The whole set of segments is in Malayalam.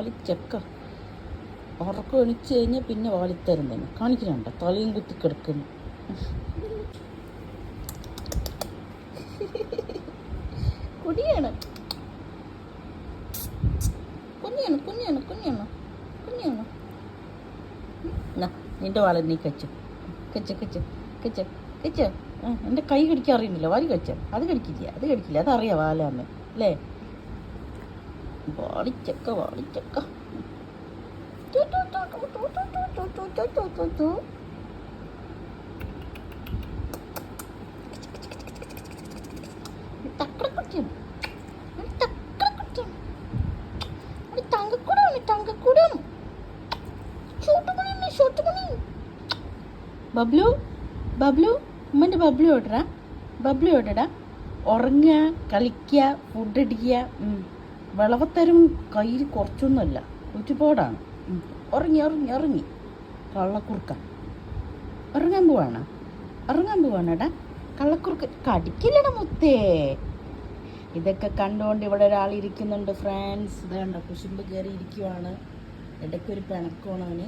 വാലിച്ചക്ക. ഉറക്കം എണിച്ച് കഴിഞ്ഞാൽ പിന്നെ വാലിത്തരം തന്നെ കാണിക്കുന്നുണ്ടോ? തലയും കുത്തി കിടക്കുന്നു. കുടിയാണ്. കുഞ്ഞാണ് കുഞ്ഞാണ് കുഞ്ഞാണ് കുഞ്ഞാണ്. നിന്റെ വാള നീ കച്ച. കച്ച കച്ച കച്ച കച്ച. എന്റെ കൈ കടിക്കാൻ അറിയുന്നില്ല. വാരി കച്ച അത് കടിക്കില്ല അത് കടിക്കില്ല. അതറിയാം വാലാന്ന്. അല്ലേ? വാളിച്ചക്ക വാളിച്ചക്ക തക്കടക്കുട്ടിയും തക്കടക്കുട്ടിയും തങ്കക്കൂടാണ് തങ്കക്കൂടം ഷോട്ടുപണി ഷോട്ടുപണി ബബ്ലു ബബ്ലു ഉമ്മന്റെ ബബ്ലു ഓടറാ ബബ്ലു ഓടടാ ഉറങ്ങുക കളിക്കുക ഫുഡ് അടിക്കുക വിളവത്തരം കയ്യിൽ കുറച്ചൊന്നുമല്ല. ഒരുപാടാണ്. ഇറങ്ങി ഇറങ്ങി ഉറങ്ങി കള്ളക്കുറുക്ക. ഇറങ്ങാൻ പോവാണ്? ഇറങ്ങാൻ പോവാണടാ? കള്ളക്കുറുക്ക് കടിക്കില്ലട മുത്തേ. ഇതൊക്കെ കണ്ടുകൊണ്ട് ഇവിടെ ഒരാൾ ഇരിക്കുന്നുണ്ട് ഫ്രണ്ട്സ് ഇതാണ്ട കുശുമ്പ് കയറി ഇരിക്കുവാണ്. ഇടയ്ക്കൊരു പിണക്കമാണ് അവന്.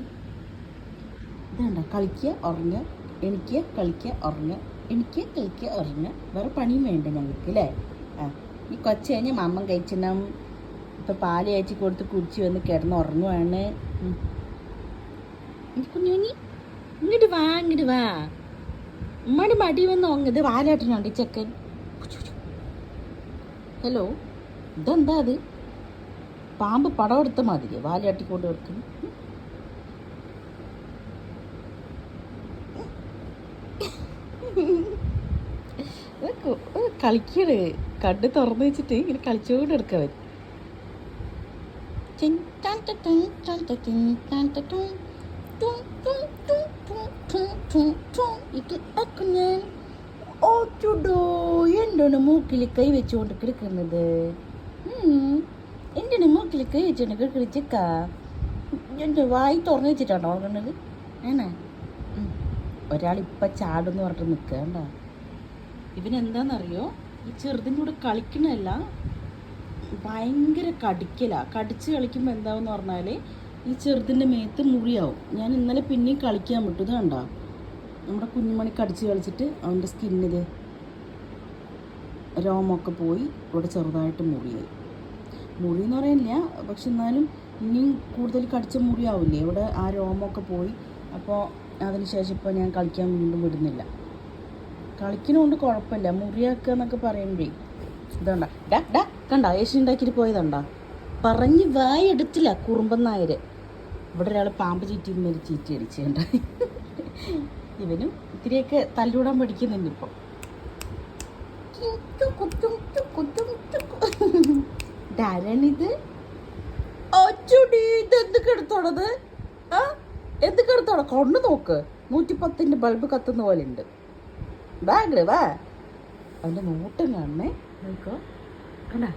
ഇതാണ്ട കളിക്കുക ഉറങ്ങ. എനിക്ക് കളിക്കുക ഉറങ്ങ. എനിക്ക് കളിക്കുക ഉറങ്ങ. വേറെ പണിയും വേണ്ട ഞങ്ങൾക്ക് അല്ലേ? ആ ഈ കൊച്ചു കഴിഞ്ഞ് മമ്മൻ കഴിച്ചിടണം ഇപ്പം പാൽ കഴിച്ച് കൊടുത്ത് കുടിച്ച് വന്ന് കിടന്ന് ഉറങ്ങുവാണ് ഇങ്ങോട്ട് വാ ഇങ്ങോട്ട് വാ ഉമ്മയുടെ മടി വന്ന് ഉറങ്ങത് വാലാട്ടനുണ്ട് ചെക്കൻ ഹലോ ഇതെന്താ അത് പാമ്പ് പടം എടുത്ത മാതിരി വാലാട്ടിക്കൊണ്ട് കൊടുക്കും കളിക്കണേ കണ്ണ് തുറന്നു വെച്ചിട്ട് ഇങ്ങനെ കളിച്ചുകൊണ്ട് എടുക്കവൻ എന്താണ് മൂക്കിൽ കൈ വെച്ചുകൊണ്ട് കിടക്കുന്നത് എന്താണ് മൂക്കിൽ കൈ വെച്ചുകൊണ്ട് വായി തുറന്നു വെച്ചിട്ടാണോ ചാടുന്ന് പറഞ്ഞിട്ട് നിൽക്കണ്ട ഇവനെന്താന്നറിയോ? ഈ ചെറുതിന്റെ കൂടെ കളിക്കണല്ല ഭയങ്കര കടിക്കലാണ് കടിച്ച് കളിക്കുമ്പോൾ എന്താവെന്ന് പറഞ്ഞാൽ ഈ ചെറുതിന്റെ മേത്ത് മുറിയാവും. ഞാൻ ഇന്നലെ പിന്നെയും കളിക്കാൻ വിട്ടു. ഇത് കണ്ടോ? നമ്മുടെ കുഞ്ഞുമണി കടിച്ച് കളിച്ചിട്ട് അവന്റെ സ്കിന്നിൽ രോമൊക്കെ പോയി. ഇവിടെ ചെറുതായിട്ട് മുറിയായി. മുറി എന്ന് പക്ഷെ എന്നാലും ഇനിയും കൂടുതൽ കടിച്ച മുറിയാവില്ലേ? ഇവിടെ ആ രോമൊക്കെ പോയി. അപ്പോൾ അതിനുശേഷം ഇപ്പോൾ ഞാൻ കളിക്കാൻ വീണ്ടും വിടുന്നില്ല. കളിക്കുന്നതുകൊണ്ട് കുഴപ്പമില്ല. മുറിയാക്കുക എന്നൊക്കെ പറയുമ്പോഴേ ഇതുണ്ട? ഡാ ഡാ കണ്ട? ഏഷ്യ ഉണ്ടാക്കിയിട്ട് പോയതുണ്ടോ? പറഞ്ഞ് വായ എടുത്തില്ല കുറുമ്പൻ നായര്. ഇവിടെ ഒരാൾ പാമ്പ് ചീറ്റി മേലെ ചീറ്റി അടിച്ചുണ്ട് ഇവനും ഇത്തിരിയൊക്കെ തല്ലൂടാൻ പഠിക്കുന്നുണ്ട് ഇപ്പോൾ ധാരാണിത് അച്ചുടി ഇത് എന്ത് കെടുത്തോടത് ആ എന്ത് കെടുത്തോട? കൊണ്ട് നോക്ക്. നൂറ്റി പത്തിന്റെ ബൾബ് കത്തുന്ന പോലെ ഉണ്ട്. ബാഗ് വാ. അവന്റെ നോട്ടം കാണണേ. നോക്കോ. കണ്ടാ?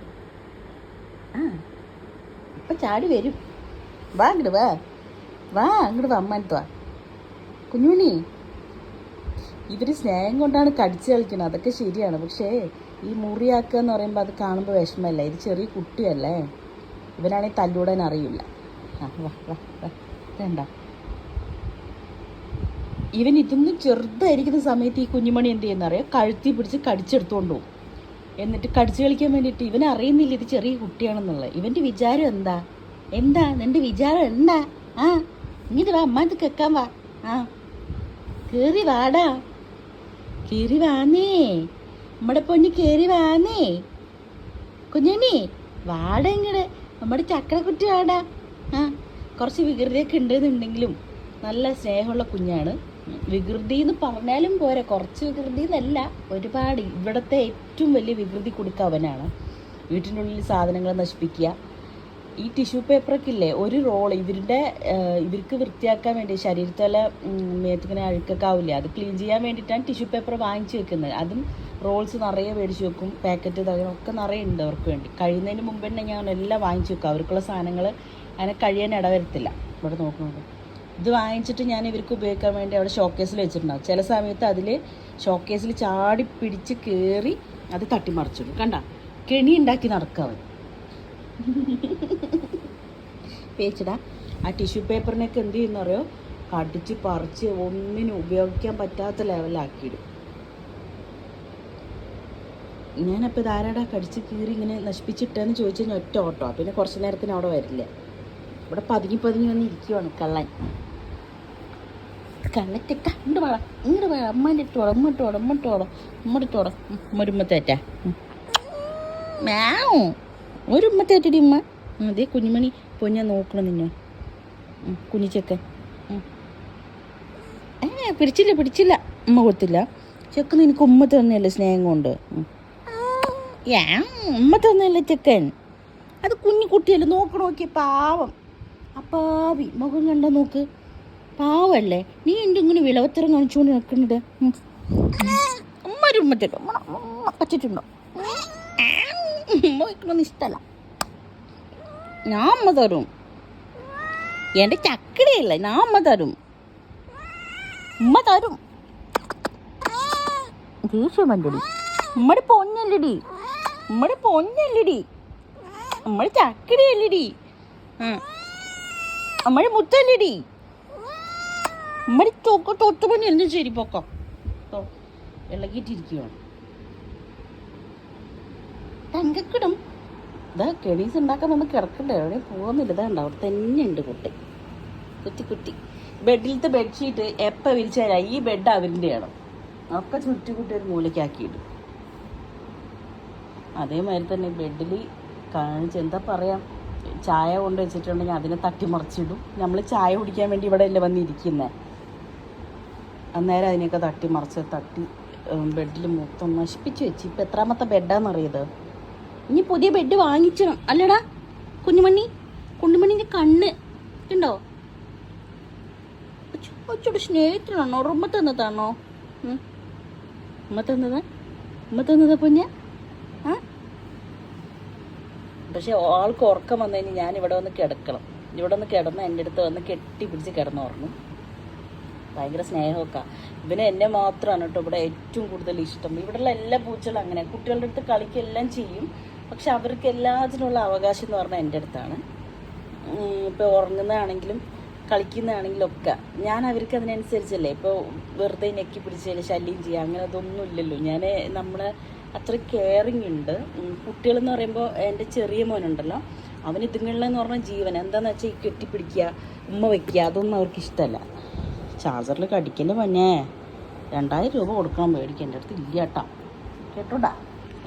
ആ. ഇപ്പൊ ചാടി വരും. വാ അങ്ങോട്ട് വാ. വാ അങ്ങോട്ട് വാ അമ്മാനത്ത് വാ. കുഞ്ഞുണി ഇവർ സ്നേഹം കൊണ്ടാണ് കടിച്ചു കളിക്കുന്നത് അതൊക്കെ ശരിയാണ്. പക്ഷേ ഈ മുറിയാക്കുക എന്ന് പറയുമ്പോൾ അത് കാണുമ്പോൾ വിഷമമല്ല ഇത് ചെറിയ കുട്ടിയല്ലേ? ഇവനാണെങ്കിൽ തല്ലൂടാൻ അറിയില്ല. വാ വാ വേണ്ട. ഇവൻ ഇതൊന്നും ചെറുതായിരിക്കുന്ന സമയത്ത് ഈ കുഞ്ഞുമണി എന്ത് ചെയ്യുന്ന അറിയാം കഴുത്തി പിടിച്ച് കടിച്ചെടുത്തോണ്ട് പോകും എന്നിട്ട് കടിച്ചു കളിക്കാൻ വേണ്ടിയിട്ട് ഇവൻ അറിയുന്നില്ല ഇത് ചെറിയ കുട്ടിയാണെന്നുള്ളത്. ഇവന്റെ വിചാരം എന്താ? എന്താ? നിന്റെ വിചാരം എന്താ? ആ ഇങ്ങോട്ട് വാ അമ്മ ഇത് കേൾക്കാൻ വാ. ആ കയറി വാടാ. കയറി വാന്നേ. നമ്മുടെ പൊന്നി കയറി വാന്നേ. കുഞ്ഞണി വാട ഇങ്ങട്. നമ്മുടെ ചക്കരക്കുട്ടി വാടാ. ആ കുറച്ച് വികൃതിയൊക്കെ ഉണ്ടെന്നുണ്ടെങ്കിലും നല്ല സ്നേഹമുള്ള കുഞ്ഞാണ്. വികൃതി എന്ന് പറഞ്ഞാലും പോരെ കുറച്ച് വികൃതി എന്നല്ല ഒരുപാട് ഇവിടുത്തെ ഏറ്റവും വലിയ വികൃതി കൊടുക്കുക അവനാണ്. വീട്ടിന്റെ ഉള്ളിൽ സാധനങ്ങൾ നശിപ്പിക്കുക. ഈ ടിഷ്യൂ പേപ്പറൊക്കെ ഇല്ലേ ഒരു റോൾ ഇവരുടെ ഇവർക്ക് വൃത്തിയാക്കാൻ വേണ്ടി ശരീരത്തിലെ മേത്തിങ്ങനെ അഴുക്കൊക്കെ ആവില്ല അത് ക്ലീൻ ചെയ്യാൻ വേണ്ടിയിട്ടാണ് ടിഷ്യൂ പേപ്പർ വാങ്ങിച്ചു വെക്കുന്നത്. അതും റോൾസ് നിറയെ മേടിച്ച് വെക്കും പാക്കറ്റ് ഒക്കെ നിറയെ ഉണ്ട് അവർക്ക് വേണ്ടി. കഴിയുന്നതിന് മുമ്പ് തന്നെ ഞാൻ എല്ലാം വാങ്ങിച്ചു വെക്കും. അവർക്കുള്ള സാധനങ്ങൾ അതിനെ കഴിയാൻ ഇടവരത്തില്ല. ഇവിടെ നോക്കുന്നത് ഇത് വാങ്ങിച്ചിട്ട് ഞാൻ ഇവർക്ക് ഉപയോഗിക്കാൻ വേണ്ടി അവിടെ ഷോക്കേസിൽ വെച്ചിട്ടുണ്ടാവും. ചില സമയത്ത് അതിൽ ഷോക്കേസിൽ ചാടി പിടിച്ച് കയറി അത് തട്ടിമറിച്ചിടും. കണ്ട? കെണി ഉണ്ടാക്കി നടക്കാവ് പേച്ചിടാ. ആ ടിഷ്യൂ പേപ്പറിനൊക്കെ എന്ത് ചെയ്യുന്നറിയോ കടിച്ച് പറിച്ച് ഒന്നിനും ഉപയോഗിക്കാൻ പറ്റാത്ത ലെവലാക്കിയിടും ഞാനപ്പോൾ ഇതാരാടാ കടിച്ച് കീറി ഇങ്ങനെ നശിപ്പിച്ചിട്ടെന്ന് ചോദിച്ചു കഴിഞ്ഞാൽ ഒറ്റ ഓട്ടോ. പിന്നെ കുറച്ച് നേരത്തിന് അവിടെ വരില്ല. ഇവിടെ പതുങ്ങി പതുങ്ങി വന്ന് ഇരിക്കുവാണ് കള്ളൻ. കള്ളറ്റക്ക ഇങ്ങോട്ട് വേണം ഇങ്ങോട്ട് വേണം അമ്മേന്റെ ഇട്ടോളം അമ്മ ഇട്ടോളം അമ്മ ഇട്ടോളം അമ്മ ഇട്ടോളം ഒരുമ്മത്തേറ്റാ മ്യാവും. ഒരു ഉമ്മത്തേറ്റടി ഉമ്മ. അതെ കുഞ്ഞുമണി പൊഞ്ഞ നോക്കണം നിന്നെ. കുഞ്ഞിച്ചക്ക. ഏ പിടിച്ചില്ല പിടിച്ചില്ല. ഉമ്മ കൊടുത്തില്ല. ചെക്കൻ നിനക്ക് ഉമ്മ തന്നെയല്ലേ സ്നേഹം കൊണ്ട്. ഏ ഉമ്മ തന്നെയല്ലേ ചെക്കൻ. അത് കുഞ്ഞു കുട്ടിയല്ലേ നോക്കണോക്കിയ പാവം. അപ്പാവി മുഖം കണ്ട നോക്ക്. പാവല്ലേ? നീ എന്റെ ഇങ്ങനെ വിളവത്തരം കാണിച്ചുകൊണ്ട് നിൽക്കുന്നത് ഉമ്മ വയ്ക്കണമെന്ന് ഇഷ്ടമല്ല ഞാൻ അമ്മ തരും. എന്റെ ചക്കടയല്ല? ഞാൻ അമ്മ തരും. ഉമ്മ തരും. ദേഷ്യം വണ്ടടി ഉമ്മടെ പൊന്നല്ലടി. ഉമ്മടെ പൊന്നല്ലടി. ഉമ്മടെ ചക്കടയല്ലടി. ഉമ്മടെ മുത്തല്ലടി. ഉമ്മടെ തൊക്ക തൊട്ട് പണി എന്നും ശരി പൊക്കം. ഇളകിയിട്ടിരിക്കുകയാണ് തങ്കക്കിടും. ഇതാ കെണീസ് ഉണ്ടാക്കാൻ നമ്മൾ കിടക്കണ്ടേ? എവിടെ പോകുന്നില്ല ഇതാ ഉണ്ട് അവിടെ തന്നെ ഉണ്ട് കുട്ടി. കുട്ടി കുട്ടി. ബെഡിലത്തെ ബെഡ്ഷീറ്റ് എപ്പോൾ വിരിച്ചാലാ? ഈ ബെഡ് അവരിന്റെയാണ്. ഒക്കെ ചുറ്റി കുട്ടി ഒരു മൂലയ്ക്കാക്കിയിടും. അതേമാതിരി തന്നെ ബെഡിൽ കാണിച്ച് എന്താ പറയാ? ചായ കൊണ്ട് വെച്ചിട്ടുണ്ടെങ്കിൽ അതിനെ തട്ടിമറിച്ചിടും. നമ്മൾ ചായ കുടിക്കാൻ വേണ്ടി ഇവിടെ അല്ലേ വന്നിരിക്കുന്നത് അന്നേരം അതിനെയൊക്കെ തട്ടി മറിച്ച് തട്ടി ബെഡിൽ മൊത്തം നശിപ്പിച്ച് വെച്ച്. ഇപ്പം എത്രാമത്തെ ബെഡാണെന്നറിയത് ഇനി പുതിയ ബെഡ് വാങ്ങിച്ചണം അല്ലടാ കുഞ്ഞുമണി കുഞ്ഞുമണിന്റെ കണ്ണ്. ഉണ്ടോ ഒച്ചോട് സ്നേഹത്തിലാണോ ഉമ്മ തന്നതാണോ. ഉമ്മ തന്നതാ? ഉമ്മ തന്നതാ പൊഞ്ഞ ആ? പക്ഷെ ആൾക്ക് ഉറക്കം വന്നു കഴിഞ്ഞാൽ ഞാൻ ഇവിടെ വന്ന് കിടക്കണം. ഇവിടെ വന്ന് കിടന്ന് എന്റെ അടുത്ത് വന്ന് കെട്ടി പിടിച്ച് കിടന്നുറങ്ങും. ഭയങ്കര സ്നേഹമൊക്കെ. ഇവന് എന്നെ മാത്രമാണ് കേട്ടോ ഇവിടെ ഏറ്റവും കൂടുതൽ ഇഷ്ടം. ഇവിടെയുള്ള എല്ലാ പൂച്ചകളും അങ്ങനെ. കുട്ടികളുടെ അടുത്ത് കളിക്കെല്ലാം ചെയ്യും. പക്ഷെ അവർക്ക് എല്ലാത്തിനുള്ള അവകാശം എന്ന് പറഞ്ഞാൽ എന്റെ അടുത്താണ്. ഇപ്പോൾ ഉറങ്ങുന്നതാണെങ്കിലും കളിക്കുന്നതാണെങ്കിലും ഒക്കെ. ഞാൻ അവർക്ക് അതിനനുസരിച്ചല്ലേ. ഇപ്പോൾ വെറുതെ ഞെക്കി പിടിച്ചതിന് ശല്യം ചെയ്യുക അങ്ങനെ അതൊന്നും ഇല്ലല്ലോ. ഞാൻ നമ്മളെ അത്ര കെയറിങ് ഉണ്ട്. കുട്ടികളെന്ന് പറയുമ്പോൾ എന്റെ ചെറിയ മോനുണ്ടല്ലോ. അവന് ഇതുങ്ങളിലെന്ന് പറഞ്ഞാൽ ജീവൻ. എന്താണെന്ന് വെച്ചാൽ ഈ കെട്ടിപ്പിടിക്കുക ഉമ്മ വയ്ക്കുക അതൊന്നും അവർക്ക് ഇഷ്ടമല്ല. ചാർജറിൽ കടിക്കല്ലേ പണിയേ. രണ്ടായിരം രൂപ കൊടുക്കണം മേടിക്കാൻ എന്റെ അടുത്ത് ഇല്ല കേട്ടാ കേട്ടോടാ?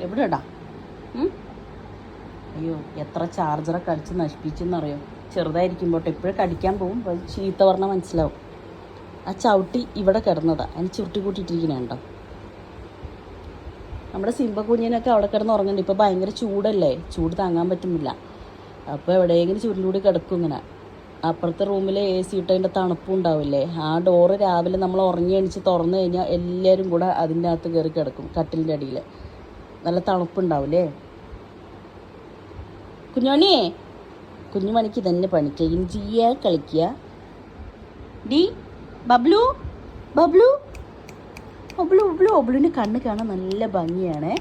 എവിടെ ഇടാ അയ്യോ എത്ര ചാർജറെ കടിച്ച് നശിപ്പിച്ചെന്നറിയോ? ചെറുതായിരിക്കുമ്പോൾ എപ്പോഴും കടിക്കാൻ പോകും ചീത്ത പറഞ്ഞാൽ മനസ്സിലാവും. ആ ചവിട്ടി ഇവിടെ കിടന്നതാ. അതിന് ചുരുട്ടി കൂട്ടിയിട്ടിരിക്കണുണ്ടോ? നമ്മുടെ സിംബ കുഞ്ഞിനൊക്കെ അവിടെ കിടന്ന് ഉറങ്ങുന്നുണ്ട്. ഇപ്പോൾ ഭയങ്കര ചൂടല്ലേ? ചൂട് താങ്ങാൻ പറ്റുന്നില്ല. അപ്പോൾ എവിടെയെങ്കിലും ചുരുണ്ടൂടി കിടക്കും ഇങ്ങനെ. അപ്പുറത്തെ റൂമിൽ എ സി ഇട്ടതിന്റെ തണുപ്പും ഉണ്ടാവില്ലേ? ആ ഡോറ് രാവിലെ നമ്മൾ ഉറങ്ങി എണിച്ച് തുറന്നു കഴിഞ്ഞാൽ എല്ലാവരും കൂടെ അതിന്റെ അകത്ത് കയറി കിടക്കും കട്ടിലിന്റെ അടിയിൽ നല്ല തണുപ്പുണ്ടാവില്ലേ? കുഞ്ഞോണിയേ കുഞ്ഞുമണിക്ക് തന്നെ പണി. ഇഞ്ചിയ കളിക്കുക ഡി ബബ്ലു ബബ്ലു. ഒബ്ലു ഒബ്ലു ഒബ്ലുവിന്റെ കണ്ണ് കാണാൻ നല്ല ഭംഗിയാണ്.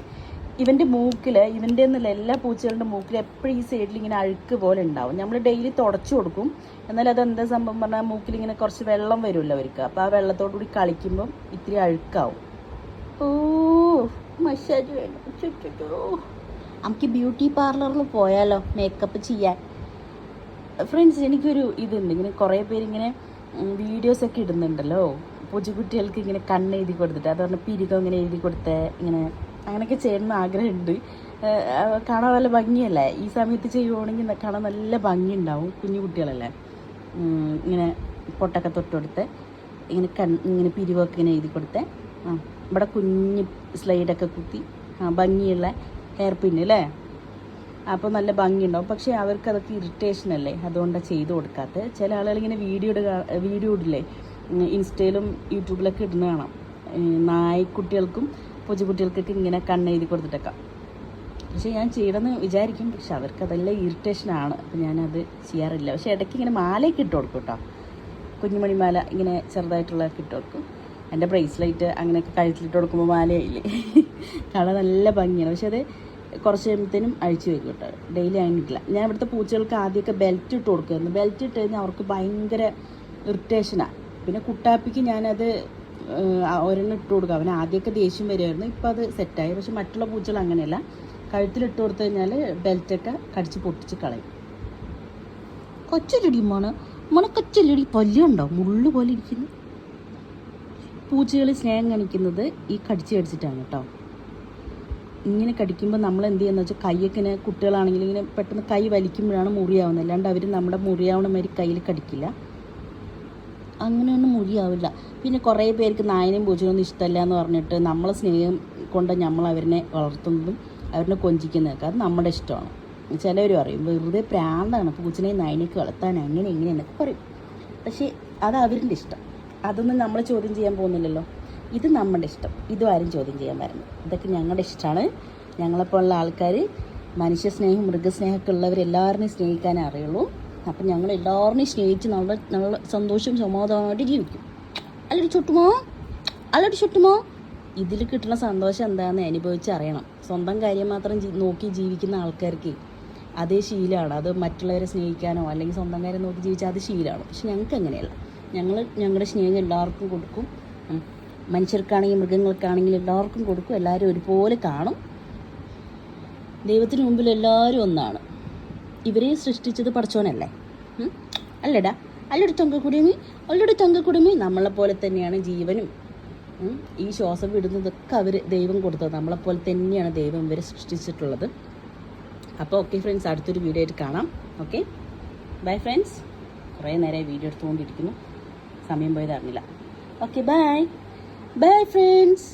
ഇവന്റെ മൂക്കിൽ ഇവന്റെ എന്നല്ല എല്ലാ പൂച്ചകളുടെ മൂക്കിൽ എപ്പോഴും ഈ സൈഡിൽ ഇങ്ങനെ അഴുക്ക് പോലെ ഉണ്ടാവും. നമ്മൾ ഡെയിലി തുടച്ചു കൊടുക്കും. എന്നാൽ അത് എന്താ സംഭവം പറഞ്ഞാൽ മൂക്കിൽ ഇങ്ങനെ കുറച്ച് വെള്ളം വരുമല്ലോ അവർക്ക്. അപ്പോൾ ആ വെള്ളത്തോടു കൂടി കളിക്കുമ്പം ഇത്തിരി അഴുക്കാവും. ഓ മസാജ് വേണം. നമുക്ക് ബ്യൂട്ടി പാർലറിൽ പോയാലോ മേക്കപ്പ് ചെയ്യാൻ. ഫ്രണ്ട്സ് എനിക്കൊരു ഇതുണ്ട്. ഇങ്ങനെ കുറേ പേര് ഇങ്ങനെ വീഡിയോസ് ഒക്കെ ഇടുന്നുണ്ടല്ലോ. പൂച്ചക്കുട്ടികൾക്ക് ഇങ്ങനെ കണ്ണ് എഴുതി കൊടുത്തിട്ട് അത് പറഞ്ഞാൽ പിരികം ഇങ്ങനെ എഴുതി കൊടുത്ത് ഇങ്ങനെ അങ്ങനെയൊക്കെ ചെയ്യണമെന്ന് ആഗ്രഹമുണ്ട്. കാണാൻ നല്ല ഭംഗിയല്ലേ? ഈ സമയത്ത് ചെയ്യുവാണെങ്കിൽ കാണാൻ നല്ല ഭംഗി ഉണ്ടാവും കുഞ്ഞു കുട്ടികളല്ലേ? ഇങ്ങനെ പൊട്ടൊക്കെ തൊട്ട് ഇങ്ങനെ കൺ ഇങ്ങനെ പിരിവൊക്കെ ഇങ്ങനെ എഴുതി കൊടുത്ത് ആ ഇവിടെ കുഞ്ഞ് സ്ലൈഡൊക്കെ കുത്തി ആ ഭംഗിയുള്ള ഹെയർ പിന്ന് അല്ലേ അപ്പോൾ നല്ല ഭംഗിയുണ്ടാവും. പക്ഷേ അവർക്ക് അതൊക്കെ ഇറിറ്റേഷൻ അല്ലേ? അതുകൊണ്ടാണ് ചെയ്ത് കൊടുക്കാത്തത്. ചില ആളുകൾ ഇങ്ങനെ വീഡിയോ ഇടുക വീഡിയോ ഇടില്ലേ? ഇൻസ്റ്റയിലും യൂട്യൂബിലൊക്കെ ഇടുന്ന കാണാം നായ്ക്കുട്ടികൾക്കും പൂച്ചക്കുട്ടികൾക്കൊക്കെ ഇങ്ങനെ കണ്ണെഴുതി കൊടുത്തിട്ടൊക്കെ. പക്ഷേ ഞാൻ ചെയ്യണമെന്ന് വിചാരിക്കും. പക്ഷെ അവർക്ക് അതെല്ലാം ഇറിറ്റേഷനാണ്. അപ്പം ഞാനത് ചെയ്യാറില്ല. പക്ഷേ ഇടയ്ക്ക് ഇങ്ങനെ മാലയൊക്കെ ഇട്ട് കൊടുക്കും കേട്ടോ. കുഞ്ഞുമണിമാല ഇങ്ങനെ ചെറുതായിട്ടുള്ളതൊക്കെ ഇട്ട് കൊടുക്കും. എന്റെ ബ്രേസ്ലൈറ്റ് അങ്ങനെയൊക്കെ കഴുത്തിലിട്ട് കൊടുക്കുമ്പോൾ മാലയായില്ലേ? കാണാൻ നല്ല ഭംഗിയാണ്. പക്ഷെ അത് കുറച്ച് കഴിയുമ്പോഴത്തേനും അഴിച്ചു വെക്കും കേട്ടോ. ഡെയിലി അങ്ങനെ ഞാൻ ഇവിടുത്തെ പൂച്ചകൾക്ക് ആദ്യമൊക്കെ ബെൽറ്റ് ഇട്ട് കൊടുക്കുമായിരുന്നു. ബെൽറ്റ് ഇട്ട് കഴിഞ്ഞാൽ അവർക്ക് ഭയങ്കര ഇറിറ്റേഷനാണ് പിന്നെ കുട്ടാപ്പിക്ക് ഞാനത് ഒരെണ്ണം ഇട്ട് കൊടുക്കുക അവന് ആദ്യമൊക്കെ ദേഷ്യം വരുമായിരുന്നു ഇപ്പോൾ അത് സെറ്റായി. പക്ഷെ മറ്റുള്ള പൂച്ചകൾ അങ്ങനെയല്ല. കഴുത്തിലിട്ട് കൊടുത്തു കഴിഞ്ഞാൽ ബെൽറ്റൊക്കെ കടിച്ച് പൊട്ടിച്ച് കളയും. കൊച്ചുരുടി മോണ് മോനെ. കൊച്ചല്ലടി പല്ലുണ്ടോ മുള്ളു പോലെ ഇരിക്കുന്നു. പൂച്ചകൾ സ്നേഹം കാണിക്കുന്നത് ഈ കടിച്ച് കടിച്ചിട്ടാണ് കേട്ടോ. ഇങ്ങനെ കടിക്കുമ്പോൾ നമ്മൾ എന്ത് ചെയ്യുന്നത് വെച്ചാൽ കൈയൊക്കെ ഇങ്ങനെ കുട്ടികളാണെങ്കിൽ ഇങ്ങനെ പെട്ടെന്ന് കൈ വലിക്കുമ്പോഴാണ് മുറിയാവുന്നത്. അല്ലാണ്ട് അവർ നമ്മുടെ മുറിയാവണ മാതിരി കയ്യിൽ കടിക്കില്ല. അങ്ങനെയൊന്നും മുഴിയാവില്ല. പിന്നെ കുറേ പേർക്ക് നായനെയും പൂച്ചനൊന്നും ഇഷ്ടമല്ല എന്ന് പറഞ്ഞിട്ട് നമ്മളെ സ്നേഹം കൊണ്ട് നമ്മൾ അവരിനെ വളർത്തുന്നതും അവരിനെ കൊഞ്ചിക്കുന്നതൊക്കെ അത് നമ്മുടെ ഇഷ്ടമാണ്. ചിലവർ പറയും വെറുതെ പ്രാന്താണ് പൂച്ചനെയും നായനെയൊക്കെ വളർത്താൻ അങ്ങനെ ഇങ്ങനെ എന്നൊക്കെ പറയും. പക്ഷേ അത് അവരിന്റെ ഇഷ്ടം. അതൊന്നും നമ്മൾ ചോദ്യം ചെയ്യാൻ പോകുന്നില്ലല്ലോ. ഇത് നമ്മുടെ ഇഷ്ടം. ഇതും ആരും ചോദ്യം ചെയ്യാൻ വരുന്നു ഇതൊക്കെ ഞങ്ങളുടെ ഇഷ്ടമാണ്. ഞങ്ങളെപ്പോലുള്ള ആൾക്കാർ മനുഷ്യസ്നേഹം മൃഗസ്നേഹമൊക്കെ ഉള്ളവരെല്ലാവരെയും സ്നേഹിക്കാനേ അറിയുള്ളൂ. അപ്പം ഞങ്ങൾ എല്ലാവരെയും സ്നേഹിച്ച് നമ്മൾ നമ്മൾ സന്തോഷം സമാധാനമായിട്ട് ജീവിക്കും. അല്ലടി ചുട്ടുമോ? അല്ലടി ചുട്ടുമോ? ഇതിൽ കിട്ടുന്ന സന്തോഷം എന്താണെന്ന് അനുഭവിച്ചറിയണം സ്വന്തം കാര്യം മാത്രം നോക്കി ജീവിക്കുന്ന ആൾക്കാർക്ക് അതേ ശീലമാണ് അത് മറ്റുള്ളവരെ സ്നേഹിക്കാനോ അല്ലെങ്കിൽ സ്വന്തം കാര്യം നോക്കി ജീവിച്ചാൽ അത് ശീലമാണ് പക്ഷെ ഞങ്ങൾക്ക് അങ്ങനെയല്ല. ഞങ്ങൾ ഞങ്ങളുടെ സ്നേഹം എല്ലാവർക്കും കൊടുക്കും. മനുഷ്യർക്കാണെങ്കിൽ മൃഗങ്ങൾക്കാണെങ്കിലും എല്ലാവർക്കും കൊടുക്കും. എല്ലാവരും ഒരുപോലെ കാണും. ദൈവത്തിന് മുമ്പിൽ എല്ലാവരും ഒന്നാണ്. ഇവരെ സൃഷ്ടിച്ചത് പഠിച്ചോനല്ലേ? അല്ലടാ അല്ലൊരു തൊങ്കക്കുടിമി അല്ലൊരു തൊങ്കക്കുടിമി നമ്മളെപ്പോലെ തന്നെയാണ് ജീവനും. ഈ ശ്വാസം വിടുന്നതൊക്കെ അവർ ദൈവം കൊടുത്തത്. നമ്മളെപ്പോലെ തന്നെയാണ് ദൈവം ഇവരെ സൃഷ്ടിച്ചിട്ടുള്ളത്. അപ്പോൾ ഓക്കെ ഫ്രണ്ട്സ് അടുത്തൊരു വീഡിയോ ആയിട്ട് കാണാം. ഓക്കെ ബൈ ഫ്രണ്ട്സ് കുറേ നേരമായി വീഡിയോ എടുത്തുകൊണ്ടിരിക്കുന്നു. സമയം പോയത് അറിഞ്ഞില്ല. Okay bye bye friends